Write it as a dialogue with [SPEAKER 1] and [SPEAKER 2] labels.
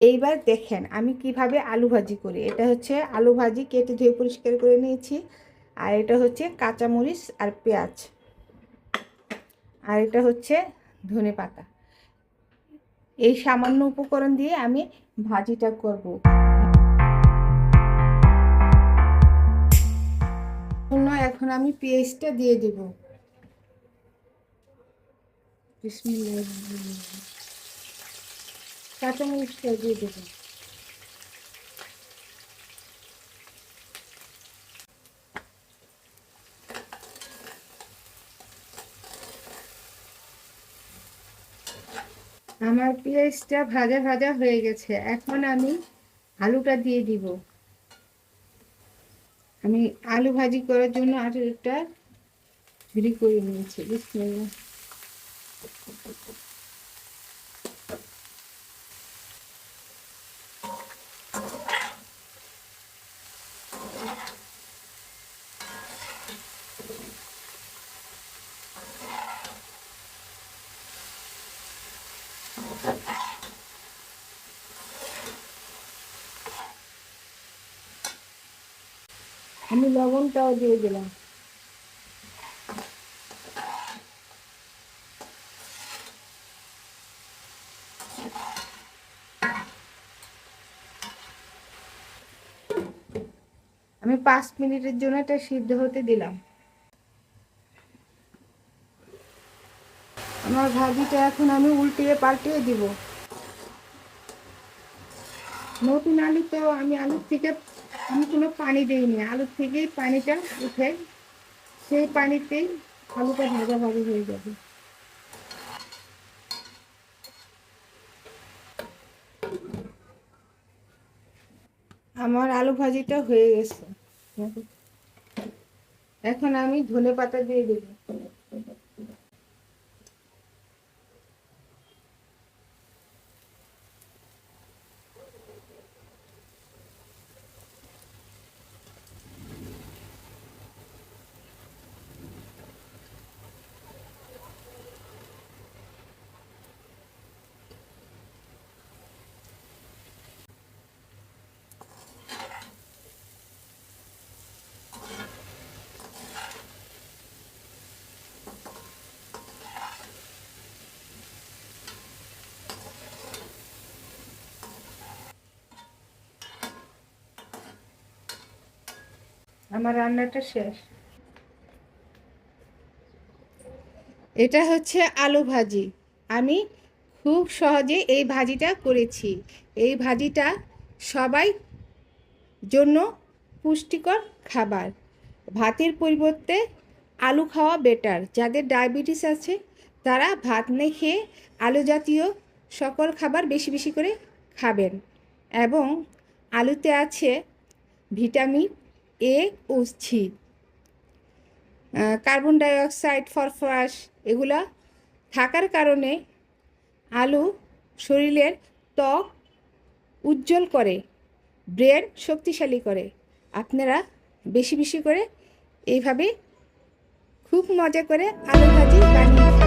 [SPEAKER 1] এইবার দেখেন আমি কীভাবে আলু ভাজি করি। এটা হচ্ছে আলু ভাজি কেটে ধুয়ে পরিষ্কার করে নিয়েছি। আর এটা হচ্ছে কাঁচামরিচ আর পেঁয়াজ। আর এটা হচ্ছে ধনে পাতা। এই সামান্য উপকরণ দিয়ে আমি ভাজিটা করব। এখন আমি পেঁয়াজটা দিয়ে দেব। বিসমিল্লাহির রহমানির রহিম। কাঁচামরিচটা দিয়ে দেবো। আমার পেঁয়াজটা ভাজা ভাজা হয়ে গেছে। এখন আমি আলুটা দিয়ে দিব। আমি আলু ভাজি করার জন্য আলুটা ঝুরি করে নিয়েছি বিসমিল্লাহ আমি লবণটাও দিয়ে দিলাম। আমি পাঁচ মিনিটের জন্য এটা সিদ্ধ হতে দিলাম। আমার ভাজিটা এখন আমি উল্টিয়ে পাল্টিয়ে দিব। নতুন আলুতেও আমি আলুর থেকে আমি কোনো পানি দিইনি। আলুর থেকেই পানিটা উঠে, সেই পানিতেই আলুটা ভাজা ভাজা হয়ে যাবে। আমার আলু ভাজিটা হয়ে গেছে। এখন আমি ধনে পাতা দিয়ে দেব। আমার রান্নাটা শেষ। এটা হচ্ছে আলু ভাজি। আমি খুব সহজে এই ভাজিটা করেছি। এই ভাজিটা সবাই জন্য পুষ্টিকর খাবার। ভাতের পরিবর্তে আলু খাওয়া বেটার যাদের ডায়াবেটিস আছে, তারা ভাত নেই খেয়ে আলু জাতীয় সকল খাবার বেশি বেশি করে খাবেন। এবং আলুতে আছে ভিটামিন এ ও কার্বন ডাইঅক্সাইড ফরফরাস এগুলা থাকার কারণে আলু শরীরের ত্বক উজ্জ্বল করে ব্রেন শক্তিশালী করে আপনারা বেশি বেশি করে এইভাবে খুব মজা করে আলু ভাজি বানিয়ে।